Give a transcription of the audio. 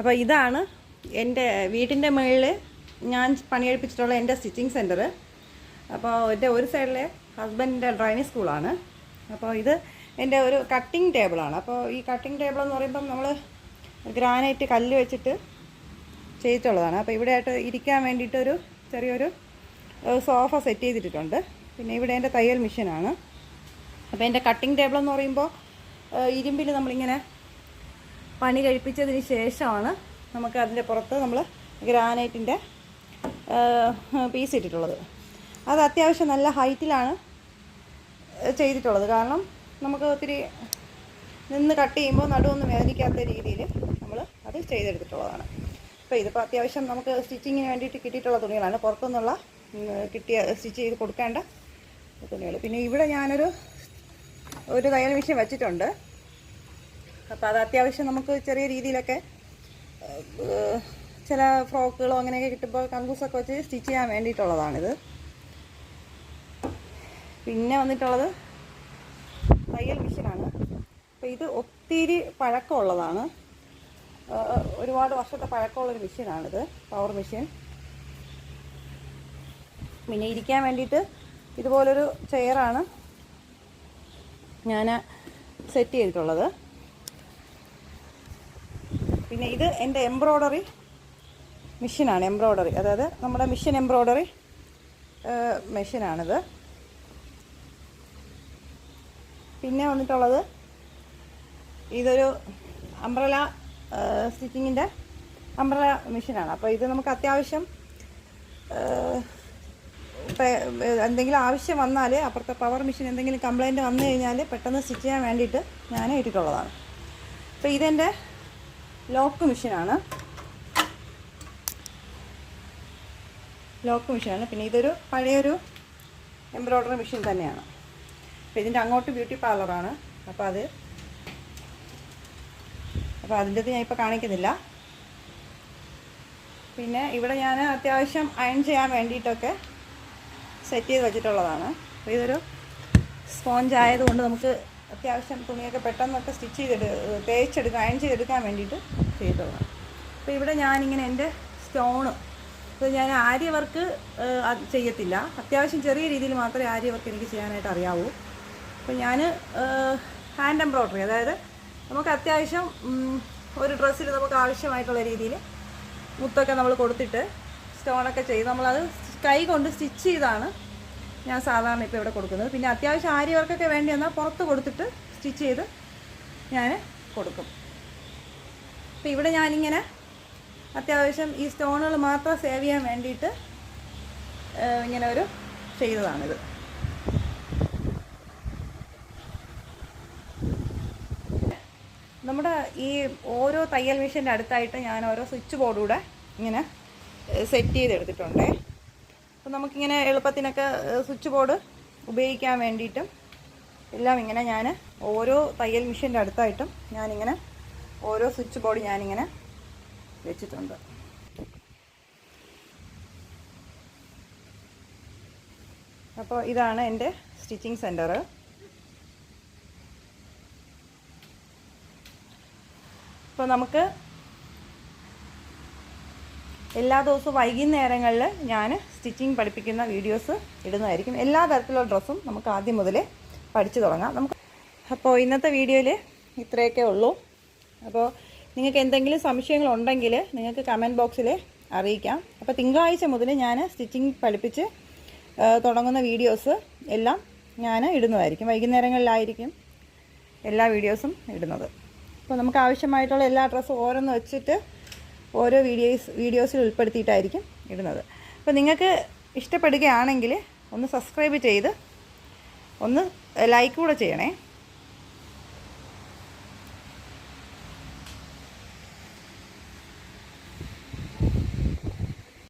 അപ്പോൾ ഇതാണ് എന്റെ വീട്ടിന്റെ മുകളിൽ ഞാൻ പണിയെടുപ്പിച്ചിട്ടുള്ള എന്റെ സ്റ്റിച്ചിങ് സെന്റർ അപ്പോൾ എന്റെ ഒരു സൈഡിലെ ഹസ്ബൻഡിന്റെ ഡ്രൈവിംഗ് സ്കൂളാണ്. അപ്പോൾ ഇത് എന്റെ ഒരു കട്ടിംഗ് ടേബിളാണ് അപ്പോൾ ഈ കട്ടിംഗ് ടേബിൾ എന്ന് പറയുമ്പം നമ്മൾ ഗ്രാനൈറ്റ് കല്ല് വെച്ചിട്ട് ചെയ്തിട്ടുള്ളതാണ്. അപ്പോൾ ഇവിടെ ആയിട്ട് ഇരിക്കാൻ വേണ്ടിയിട്ടൊരു ചെറിയൊരു സോഫ സെറ്റ് ചെയ്തിട്ടുണ്ട് പിന്നെ ഇവിടെ എന്റെ തയ്യൽ മെഷീനാണ്. അപ്പോൾ എന്റെ കട്ടിംഗ് ടേബിൾ എന്ന് പറയുമ്പോൾ ഇരുമ്പിൽ നമ്മളിങ്ങനെ പണി കഴിപ്പിച്ചതിന് ശേഷമാണ് നമുക്ക് അതിന്റെ പുറത്ത് നമ്മൾ ഗ്രാനൈറ്റിന്റെ പീസ് ഇട്ടിട്ടുള്ളത്. അത് അത്യാവശ്യം നല്ല ഹൈറ്റിലാണ് ചെയ്തിട്ടുള്ളത്. കാരണം നമുക്ക് ഒത്തിരി നിന്ന് കട്ട് ചെയ്യുമ്പോൾ നടുവൊന്നും വേദനിക്കാത്ത രീതിയിൽ നമ്മൾ അത് ചെയ്തെടുത്തിട്ടുള്ളതാണ്. അപ്പോൾ ഇതിപ്പോൾ അത്യാവശ്യം നമുക്ക് സ്റ്റിച്ചിങ്ങിന് വേണ്ടിയിട്ട് കിട്ടിയിട്ടുള്ള തുണികളാണ്. പുറത്തുനിന്നുള്ള കിട്ടിയ സ്റ്റിച്ച് ചെയ്ത് കൊടുക്കേണ്ട തുണികൾ. പിന്നെ ഇവിടെ ഞാനൊരു ഒരു തയ്യൽ മെഷീൻ വെച്ചിട്ടുണ്ട്. അപ്പോൾ അത് അത്യാവശ്യം നമുക്ക് ചെറിയ രീതിയിലൊക്കെ ചില ഫ്രോക്കുകളോ അങ്ങനെയൊക്കെ കിട്ടുമ്പോൾ കങ്കൂസൊക്കെ വെച്ച് സ്റ്റിച്ച് ചെയ്യാൻ വേണ്ടിയിട്ടുള്ളതാണിത്. പിന്നെ വന്നിട്ടുള്ളത് തയ്യൽ മെഷീനാണ്. അപ്പോൾ ഇത് ഒത്തിരി പഴക്കമുള്ളതാണ്. ഒരുപാട് വർഷത്തെ പഴക്കമുള്ളൊരു മെഷീനാണിത് പവർ മെഷീൻ. പിന്നെ ഇരിക്കാൻ വേണ്ടിയിട്ട് ഇതുപോലൊരു ചെയറാണ് ഞാൻ സെറ്റ് ചെയ്തിട്ടുള്ളത്. പിന്നെ ഇത് എന്റെ എംബ്രോയ്ഡറി മെഷീനാണ് എംബ്രോയ്ഡറി. അതായത് നമ്മുടെ മെഷീൻ എംബ്രോയ്ഡറി മെഷീനാണിത്. പിന്നെ വന്നിട്ടുള്ളത് ഇതൊരു അംബ്രല സ്റ്റിച്ചിങ്ങിന്റെ അംബ്രല മെഷീനാണ്. അപ്പോൾ ഇത് നമുക്ക് അത്യാവശ്യം എന്തെങ്കിലും ആവശ്യം വന്നാൽ അപ്പുറത്തെ പവർ മെഷീൻ എന്തെങ്കിലും കംപ്ലൈന്റ് വന്നു കഴിഞ്ഞാൽ പെട്ടെന്ന് സ്റ്റിച്ച് ചെയ്യാൻ വേണ്ടിയിട്ട് ഞാൻ ഇട്ടിട്ടുള്ളതാണ്. അപ്പോൾ ഇതെന്റെ ലോക്ക് മെഷീനാണ്. ലോക്ക് മെഷീനാണ്. പിന്നെ ഇതൊരു പഴയൊരു എംബ്രോയ്ഡറി മെഷീൻ തന്നെയാണ്. അപ്പോൾ ഇതിന്റെ അങ്ങോട്ട് ബ്യൂട്ടി പാർലറാണ് അപ്പോൾ അത് അപ്പോൾ അതിന്റെ ഞാൻ ഇപ്പോൾ കാണിക്കുന്നില്ല. പിന്നെ ഇവിടെ ഞാൻ അത്യാവശ്യം അയൺ ചെയ്യാൻ വേണ്ടിയിട്ടൊക്കെ സെറ്റ് ചെയ്ത് വെച്ചിട്ടുള്ളതാണ്. അപ്പോൾ ഇതൊരു സ്പോഞ്ച് ആയതുകൊണ്ട് നമുക്ക് അത്യാവശ്യം തുണിയൊക്കെ പെട്ടെന്നൊക്കെ സ്റ്റിച്ച് ചെയ്തെടു തേച്ചെടുക്കാൻ അയൺ ചെയ്തെടുക്കാൻ വേണ്ടിയിട്ട് ചെയ്തോളാം അപ്പോൾ ഇവിടെ ഞാനിങ്ങനെ എന്റെ സ്റ്റോണ് ഇപ്പോൾ ഞാൻ ആര്യ വർക്ക് ചെയ്യത്തില്ല. അത്യാവശ്യം ചെറിയ രീതിയിൽ മാത്രമേ ആര്യ വർക്ക് എനിക്ക് ചെയ്യാനായിട്ട് അറിയാവൂ. അപ്പോൾ ഞാൻ ഹാൻഡ് എംബ്രോയ്ഡറി അതായത് നമുക്ക് അത്യാവശ്യം ഒരു ഡ്രസ്സിൽ നമുക്ക് ആവശ്യമായിട്ടുള്ള രീതിയിൽ മുത്തൊക്കെ നമ്മൾ കൊടുത്തിട്ട് സ്റ്റോണൊക്കെ ചെയ്ത് നമ്മളത് കൈ കൊണ്ട് സ്റ്റിച്ച് ചെയ്താണ് ഞാൻ സാധാരണ ഇപ്പോൾ ഇവിടെ കൊടുക്കുന്നത്. പിന്നെ അത്യാവശ്യം ആരി വർക്കൊക്കെ വേണ്ടി വന്നാൽ പുറത്ത് കൊടുത്തിട്ട് സ്റ്റിച്ച് ചെയ്ത് ഞാൻ കൊടുക്കും. അപ്പോൾ ഇവിടെ ഞാനിങ്ങനെ അത്യാവശ്യം ഈ സ്റ്റോണുകൾ മാത്രം സേവ് ചെയ്യാൻ വേണ്ടിയിട്ട് ഇങ്ങനെ ഒരു ചെയ്തതാണിത്. നമ്മുടെ ഈ ഓരോ തയ്യൽ മെഷീന്റെ അടുത്തായിട്ട് ഞാൻ ഓരോ സ്വിച്ച് ബോർഡൂടെ ഇങ്ങനെ സെറ്റ് ചെയ്തെടുത്തിട്ടുണ്ടേ. അപ്പോൾ നമുക്കിങ്ങനെ എളുപ്പത്തിനൊക്കെ സ്വിച്ച് ബോർഡ് ഉപയോഗിക്കാൻ വേണ്ടിയിട്ടും എല്ലാം ഇങ്ങനെ ഞാൻ ഓരോ തയ്യൽ മെഷീന്റെ അടുത്തായിട്ടും ഞാനിങ്ങനെ ഓരോ സ്വിച്ച് ബോർഡ് ഞാനിങ്ങനെ വെച്ചിട്ടുണ്ട്. അപ്പോൾ ഇതാണ് എന്റെ സ്റ്റിച്ചിങ് സെന്റർ അപ്പോൾ നമുക്ക് എല്ലാ ദിവസവും വൈകുന്നേരങ്ങളിൽ ഞാൻ സ്റ്റിച്ചിങ് പഠിപ്പിക്കുന്ന വീഡിയോസ് ഇടുന്നതായിരിക്കും. എല്ലാ തരത്തിലുള്ള ഡ്രസ്സും നമുക്ക് ആദ്യം മുതലേ പഠിച്ചു തുടങ്ങാം. നമുക്ക് അപ്പോൾ ഇന്നത്തെ വീഡിയോയിൽ ഇത്രയൊക്കെ ഉള്ളൂ. അപ്പോൾ നിങ്ങൾക്ക് എന്തെങ്കിലും സംശയങ്ങളുണ്ടെങ്കിൽ നിങ്ങൾക്ക് കമന്റ് ബോക്സിൽ അറിയിക്കാം. അപ്പോൾ തിങ്കളാഴ്ച മുതൽ ഞാൻ സ്റ്റിച്ചിങ് പഠിപ്പിച്ച് തുടങ്ങുന്ന വീഡിയോസ് എല്ലാം ഞാൻ ഇടുന്നതായിരിക്കും. വൈകുന്നേരങ്ങളിലായിരിക്കും എല്ലാ വീഡിയോസും ഇടുന്നത്. അപ്പോൾ നമുക്ക് ആവശ്യമായിട്ടുള്ള എല്ലാ ഡ്രസ്സും ഓരോന്ന് വെച്ചിട്ട് ഓരോ വീഡിയോസ് വീഡിയോസിൽ ഉൾപ്പെടുത്തിയിട്ടായിരിക്കും ഇടുന്നത്. അപ്പോൾ നിങ്ങൾക്ക് ഇഷ്ടപ്പെടുകയാണെങ്കിൽ ഒന്ന് സബ്സ്ക്രൈബ് ചെയ്ത് ഒന്ന് ലൈക്ക് കൂടെ ചെയ്യണേ.